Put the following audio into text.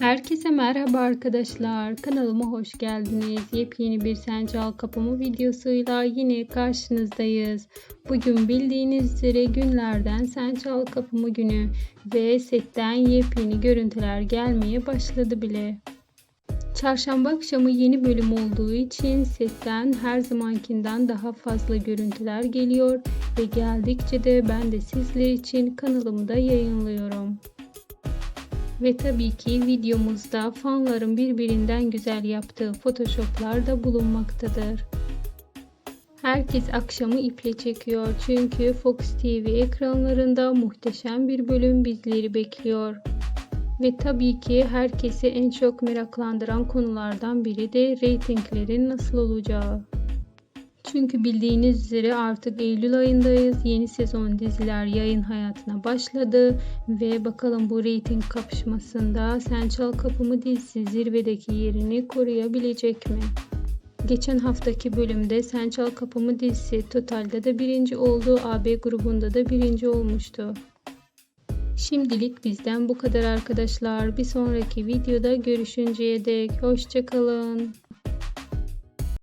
Herkese merhaba arkadaşlar. Kanalıma hoş geldiniz. Yepyeni bir Sence Al Kapımı videosuyla yine karşınızdayız. Bugün bildiğiniz üzere günlerden Sence Al Kapımı günü ve setten yepyeni görüntüler gelmeye başladı bile. Çarşamba akşamı yeni bölüm olduğu için setten her zamankinden daha fazla görüntüler geliyor ve geldikçe de ben de sizler için kanalımda yayınlıyorum. Ve tabii ki videomuzda fanların birbirinden güzel yaptığı photoshoplar da bulunmaktadır. Herkes akşamı iple çekiyor çünkü Fox TV ekranlarında muhteşem bir bölüm bizleri bekliyor. Ve tabii ki herkesi en çok meraklandıran konulardan biri de reytinglerin nasıl olacağı. Çünkü bildiğiniz üzere artık Eylül ayındayız. Yeni sezon diziler yayın hayatına başladı ve bakalım bu reyting kapışmasında Sen Çal Kapımı dizisi zirvedeki yerini koruyabilecek mi? Geçen haftaki bölümde Sen Çal Kapımı dizisi totalde de birinci oldu. AB grubunda da birinci olmuştu. Şimdilik bizden bu kadar arkadaşlar. Bir sonraki videoda görüşünceye dek hoşçakalın.